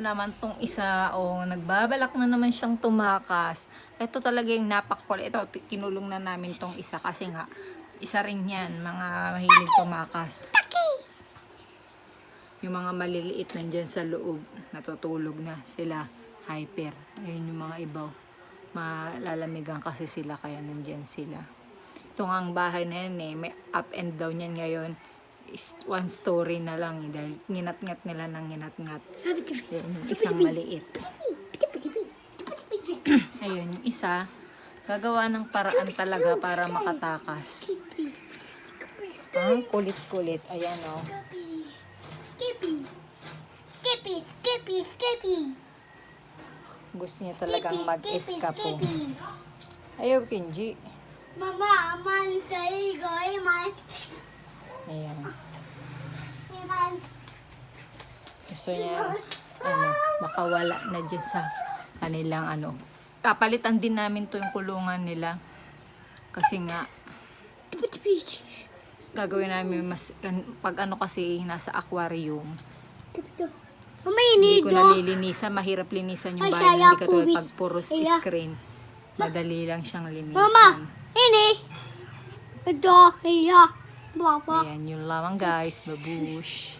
naman tong isa, o nagbabalak na naman siyang tumakas. Ito talaga yung napakul. Ito, kinulong na namin tong isa kasi nga, isa rin yan, mga mahilig tumakas. Yung mga maliliit nandyan sa loob, natutulog na sila, hyper. Ayun yung mga ibaw. Malalamigan kasi sila, kaya nandyan sila. Ito nga ang bahay na yan eh, may up and down yan ngayon. One story na lang eh, dahil nginat-ngat nila ng nginat-ngat. Yan, yung isang maliit. Ayun, yung isa, gagawa ng paraan talaga para makatakas. Ah, kulit-kulit. Ayan, oh. Skippy. Skippy, Skippy, Skippy. Gusto niya talagang mag-eskapo. Skippy. Ayaw, Kenji. Mama, man sa igo, man. Ayan. Man. Gusto niya, ano, makawala na dyan sa kanilang, ano. Papalitan din namin to yung kulungan nila. Kasi nga, gagawin namin mas, pag ano kasi nasa aquarium, hindi ko nalilinisan, mahirap linisan yung Ay, bahay, hindi katulad pubis. pag puros Iya. screen. Madali lang siyang linisan. Mama, ini. Ito, iya. Baba. Ayan, yun lamang guys, babush.